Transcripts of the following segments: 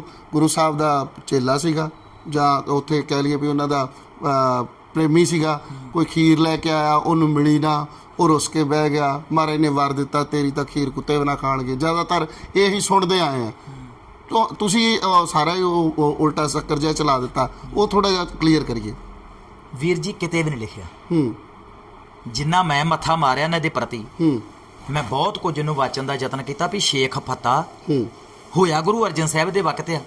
ਉਹ ਗੁਰੂ ਸਾਹਿਬ ਦਾ ਚੇਲਾ ਸੀਗਾ ਜਾਂ ਉੱਥੇ ਕਹਿ ਲਈਏ ਵੀ ਉਹਨਾਂ ਦਾ ਪ੍ਰੇਮੀ ਸੀਗਾ ਕੋਈ ਖੀਰ ਲੈ ਕੇ ਆਇਆ ਉਹਨੂੰ ਮਿਲੀ ਨਾ ਉਹ ਰੁੱਸ ਕੇ ਬਹਿ ਗਿਆ ਮਹਾਰਾਜ ਨੇ ਵਾਰ ਦਿੱਤਾ ਤੇਰੀ ਤਾਂ ਖੀਰ ਕੁੱਤੇ ਨਾ ਖਾਣਗੇ। ਜ਼ਿਆਦਾਤਰ ਇਹੀ ਸੁਣਦੇ ਆਏ ਆ। ਤੁਸੀਂ ਸਾਰਾ ਹੀ ਉਲਟਾ ਚੱਕਰ ਜਿਹਾ ਚਲਾ ਦਿੱਤਾ। ਉਹ ਥੋੜਾ ਜਿਹਾ ਕਲੀਅਰ ਕਰੀਏ। ਵੀਰ ਜੀ ਕਿਤੇ ਵੀ ਨਹੀਂ ਲਿਖਿਆ। ਹੂੰ। ਜਿੰਨਾ ਮੈਂ ਮੱਥਾ ਮਾਰਿਆ ਇਹਨਾਂ ਦੇ ਪ੍ਰਤੀ ਹੂੰ। ਮੈਂ ਬਹੁਤ ਕੁਝ ਨੂੰ ਵਾਚਣ ਦਾ ਯਤਨ ਕੀਤਾ ਵੀ ਸ਼ੇਖ ਫਤਾ ਹੂੰ। ਹੋਇਆ ਗੁਰੂ ਅਰਜਨ ਸਾਹਿਬ ਦੇ ਵਕਤ ਆ।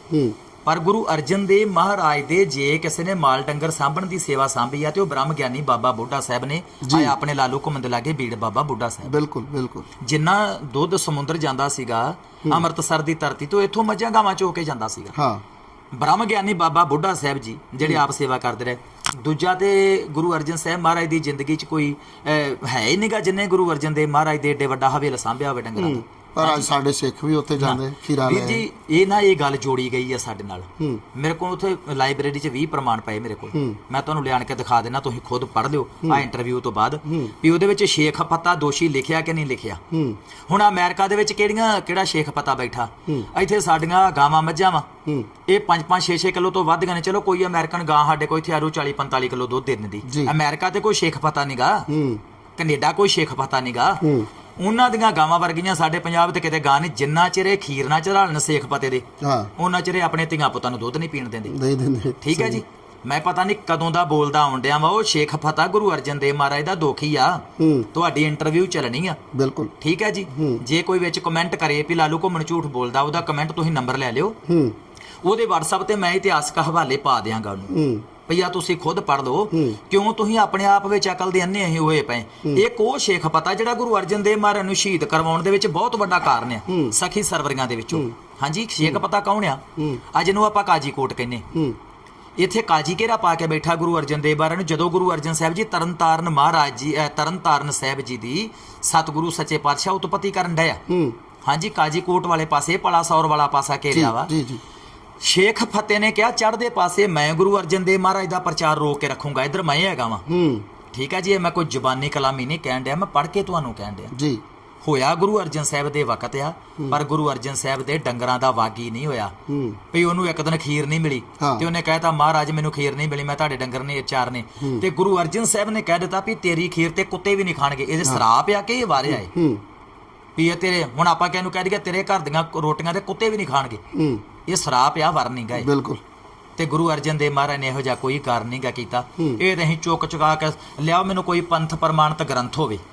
ਪਰ ਗੁਰੂ ਅਰਜਨ ਦੇ ਮਹਾਰਾਜ ਦੇ ਜੇ ਕਿਸੇ ਨੇ ਮਾਲ ਡੰਗਰ ਸਾਂਭਣ ਦੀ ਸੇਵਾ ਸਾਂਭੀ ਆ ਤੇ ਉਹ ਬ੍ਰਹਮ ਗਿਆਨੀ ਬਾਬਾ ਬੁੱਢਾ ਸਾਹਿਬ ਨੇ ਆਇਆ ਆਪਣੇ ਲਾਲੂ ਘੁੰਮਣ ਦੇ ਲਾਗੇ ਬੀੜ ਬਾਬਾ ਬੁੱਢਾ ਸਾਹਿਬ। ਬਿਲਕੁਲ ਬਿਲਕੁਲ। ਜਿੰਨਾ ਦੁੱਧ ਸਮੁੰਦਰ ਜਾਂਦਾ ਸੀਗਾ ਅੰਮ੍ਰਿਤਸਰ ਦੀ ਧਰਤੀ ਤੋਂ ਇੱਥੋਂ ਮੱਝਾਂ ਗਾਵਾਂ ਚੋ ਕੇ ਜਾਂਦਾ ਸੀਗਾ। ਹਾਂ। ਬ੍ਰਹਮ ਗਿਆਨੀ ਬਾਬਾ ਬੁੱਢਾ ਸਾਹਿਬ ਜੀ ਜਿਹੜੇ ਆਪ ਸੇਵਾ ਕਰਦੇ ਰਹੇ। ਦੂਜਾ ਤੇ ਗੁਰੂ ਅਰਜਨ ਸਾਹਿਬ ਮਹਾਰਾਜ ਦੀ ਜ਼ਿੰਦਗੀ 'ਚ ਕੋਈ ਹੈ ਹੀ ਨਹੀਂਗਾ ਜਿੰਨੇ ਗੁਰੂ ਅਰਜਨ ਦੇ ਮਹਾਰਾਜ ਦੇ ਏਡੇ ਵੱਡਾ ਹਵੇਲ ਸਾਂਭਿਆ ਹੋਵੇ ਡੰਗਰਾਂ ਦਾ। ਪਰ ਅੱਜ ਸਾਡੇ ਸਿੱਖ ਵੀ ਉੱਥੇ ਜਾਂਦੇ ਖੀਰਾ ਵੀਰ ਲੈ ਜੀ ਇਹ ਨਾ ਇਹ ਗੱਲ ਜੋੜੀ ਗਈ ਆ ਸਾਡੇ ਨਾਲ। ਮੇਰੇ ਕੋਲ ਉਥੇ ਲਾਇਬ੍ਰੇਰੀ 'ਚ 20 ਪ੍ਰਮਾਣ ਪਏ ਮੇਰੇ ਕੋਲ। ਮੈਂ ਤੁਹਾਨੂੰ ਲਿਆਣ ਕੇ ਦਿਖਾ ਦੇਣਾ ਤੁਸੀਂ ਖੁਦ ਪੜ੍ਹ ਲਿਓ ਆ ਇੰਟਰਵਿਊ ਤੋਂ ਬਾਅਦ। ਵੀ ਉਹਦੇ ਵਿੱਚ ਸ਼ੇਖ ਫਤਾ ਦੋਸ਼ੀ ਲਿਖਿਆ ਕਿ ਨਹੀਂ ਲਿਖਿਆ? ਹੁਣ ਅਮਰੀਕਾ ਦੇ ਵਿੱਚ ਕਿਹੜੀਆਂ ਕਿਹੜਾ ਸ਼ੇਖ ਫਤਾ ਬੈਠਾ? ਇੱਥੇ ਸਾਡੀਆਂ ਗਾਵਾਂ ਮੱਝਾਂ ਵਾ। ਇਹ 5-5 6-6 ਕਿਲੋ ਤੋਂ ਵੱਧ ਗਏ ਨੇ। ਚਲੋ ਕੋਈ ਅਮਰੀਕਨ ਗਾਂ ਸਾਡੇ ਕੋਲ ਇੱਥੇ ਆਰੂ 40-45 ਕਿਲੋ ਦੁੱਧ ਦੇ। ਦਿੰਦੀ। ਅਮਰੀਕਾ ਤੇ ਕੋਈ ਸ਼ੇਖ ਫਤਾ ਨਹੀਂਗਾ ਕੈਨੇਡਾ ਕੋਈ ਸ਼ੇਖ ਫਤਾ ਨਹੀਂਗਾ ਉਹਨਾਂ ਦੀਆਂ ਗਾਵਾਂ ਵਰਗੀਆਂ ਸਾਡੇ ਪੰਜਾਬ ਤੇ ਕਿਤੇ ਗਾਂ ਨਹੀਂ ਜਿੰਨਾ ਚਿਰੇ ਖੀਰ ਨਾ ਚੜਾਲਣ ਸੇਖ ਪਤੇ ਦੇ ਹਾਂ। ਉਹਨਾਂ ਚਿਰੇ ਆਪਣੇ ਧੀਆਂ ਪੁੱਤਾਂ ਨੂੰ ਦੁੱਧ ਨਹੀਂ ਪੀਣ ਦਿੰਦੇ। ਨਹੀਂ ਦਿੰਦੇ। ਠੀਕ ਹੈ ਜੀ? ਮੈਂ ਪਤਾ ਨਹੀਂ ਕਦੋਂ ਦਾ ਬੋਲਦਾ ਆਉਣ ਡਿਆ ਵਾ ਉਹ ਸ਼ੇਖ ਫਤਾ ਗੁਰੂ ਅਰਜਨ ਦੇਵ ਮਹਾਰਾਜ ਦਾ ਦੋਖੀ ਆ। ਹੂੰ। ਤੁਹਾਡੀ ਇੰਟਰਵਿਊ ਚੱਲਣੀ ਆ। ਬਿਲਕੁਲ। ਠੀਕ ਹੈ ਜੀ? ਜੇ ਕੋਈ ਵਿੱਚ ਕਮੈਂਟ ਕਰੇ ਵੀ ਲਾਲੂ ਘੁੰਮਣ ਝੂਠ ਬੋਲਦਾ ਉਹਦਾ ਕਮੈਂਟ ਤੁਸੀਂ ਨੰਬਰ ਲੈ ਲਿਓ। ਹੂੰ। ਉਹਦੇ WhatsApp ਤੇ ਮੈਂ ਇਤਿਹਾਸਕ ਹਵਾਲੇ ਪਾ ਦਿਆਂਗਾ ਉਹਨੂੰ। ਹੂੰ। ਭਈਆ ਤੁਸੀਂ ਖੁਦ ਪੜ ਲਓ। ਕਿਉਂ ਤੁਸੀਂ ਆਪਣੇ ਆਪ ਵਿੱਚ ਅਕਲ ਦੇ ਅੰਨੇ ਹੀ ਹੋਏ ਪਏ। ਇੱਕ ਉਹ ਸ਼ੇਖ ਪਤਾ ਜਿਹੜਾ ਗੁਰੂ ਅਰਜਨ ਦੇਵ ਮਹਾਰਾਜ ਨੂੰ ਸ਼ਹੀਦ ਕਰਵਾਉਣ ਦੇ ਵਿੱਚ ਬਹੁਤ ਵੱਡਾ ਕਾਰਨ ਆ। ਸਖੀ ਸਰਵਰੀਆਂ ਦੇ ਵਿੱਚੋਂ। ਹਾਂਜੀ ਸ਼ੇਖ ਪਤਾ ਕੌਣ ਆ। ਅੱਜ ਨੂੰ ਆਪਾਂ ਕਾਜੀ ਕੋਟ ਕਹਿੰਨੇ ਇੱਥੇ ਕਾਜੀ ਘੇਰਾ ਪਾ ਕੇ ਬੈਠਾ ਗੁਰੂ ਅਰਜਨ ਦੇਵ ਮਹਾਰਾਜ ਨੂੰ। ਜਦੋਂ ਗੁਰੂ ਅਰਜਨ ਸਾਹਿਬ ਜੀ ਤਰਨਤਾਰਨ ਮਹਾਰਾਜ ਜੀ ਤਰਨਤਾਰਨ ਸਾਹਿਬ ਜੀ ਦੀ ਸਤਿਗੁਰੂ ਸੱਚੇ ਪਾਤਸ਼ਾਹ ਉਤਪਤੀ ਕਰਨ ਡਿਆ ਹਾਂਜੀ ਕਾਜੀ ਕੋਟ ਵਾਲੇ ਪਾਸੇ ਪਲਾ ਸੌਰ ਵਾਲਾ ਪਾਸਾ ਘੇਰਿਆ ਵਾ। ਜੀ ਜੀ। ਸ਼ੇਖ ਫਤਿਹ ਨੇ ਕਿਹਾ ਚੜ੍ਹਦੇ ਪਾਸੇ ਮੈਂ ਗੁਰੂ ਅਰਜਨ ਦੇਵ ਮਹਾਰਾਜ ਦਾ ਪ੍ਰਚਾਰ ਰੋਕ ਕੇ ਰੱਖੂੰਗਾ। ਇੱਧਰ ਮੈਂ ਹੈਗਾ ਵਾਂ। ਹੂੰ। ਠੀਕ ਹੈ ਜੀ ਇਹ ਮੈਂ ਕੋਈ ਜ਼ੁਬਾਨੀ ਕਲਾਮੀ ਨਹੀਂ ਕਹਿਣ ਡਿਆ ਮੈਂ ਪੜ੍ਹ ਕੇ ਤੁਹਾਨੂੰ ਕਹਿਣ ਡਿਆ। ਜੀ। ਹੋਇਆ ਗੁਰੂ ਅਰਜਨ ਸਾਹਿਬ ਦੇ ਵਕਤ ਆ ਪਰ ਗੁਰੂ ਅਰਜਨ ਸਾਹਿਬ ਦੇ ਡੰਗਰਾਂ ਦਾ ਵਾਗੀ ਨਹੀਂ ਹੋਇਆ। ਵੀ ਉਹਨੂੰ ਇੱਕ ਦਿਨ ਖੀਰ ਨਹੀਂ ਮਿਲੀ। ਤੇ ਉਹਨੇ ਕਹਿਤਾ ਮਹਾਰਾਜ ਮੈਨੂੰ ਖੀਰ ਨਹੀਂ ਮਿਲੀ ਮੈਂ ਤੁਹਾਡੇ ਡੰਗਰ ਨੇ ਚਾਰ ਨੇ। ਤੇ ਗੁਰੂ ਅਰਜਨ ਸਾਹਿਬ ਨੇ ਕਹਿ ਦਿੱਤਾ ਵੀ ਤੇਰੀ ਖੀਰ ਤੇ ਕੁੱਤੇ ਵੀ ਨਹੀਂ ਖਾਣਗੇ। ਇਹਦੇ ਸਰਾਪ ਆ ਕਿ ਇਹ ਵਾਰਿਆ ਏ? ਹੂੰ। ਵੀ ਇਹ ਤੇਰੇ ਹੁਣ ਆਪਾਂ ਕਿਹਨੂੰ ਕਹਿ ਦਈਏ ਤੇਰੇ ਘਰ ਦੀਆਂ ਰੋਟੀਆਂ ਤੇ ਕੁੱਤੇ ਵੀ ਨਹੀਂ ਖਾਣਗੇ। ਹੂੰ। ਇਹ ਸਰਾਪ ਆ ਵਰ ਨਹੀਂ ਗਏ ਬਿਲਕੁਲ। ਤੇ ਗੁਰੂ ਅਰਜਨ ਦੇਵ ਮਹਾਰਾਜ ਨੇ ਇਹੋ ਜਿਹਾ ਕੋਈ ਕਾਰਨ ਨਹੀਂਗਾ ਕੀਤਾ। ਇਹ ਤਾਂ ਅਸੀਂ ਚੁੱਕ ਚੁਕਾ ਕੇ ਲਿਆਓ ਮੈਨੂੰ ਕੋਈ ਪੰਥ ਪ੍ਰਮਾਣਿਤ ਗ੍ਰੰਥ ਹੋਵੇ।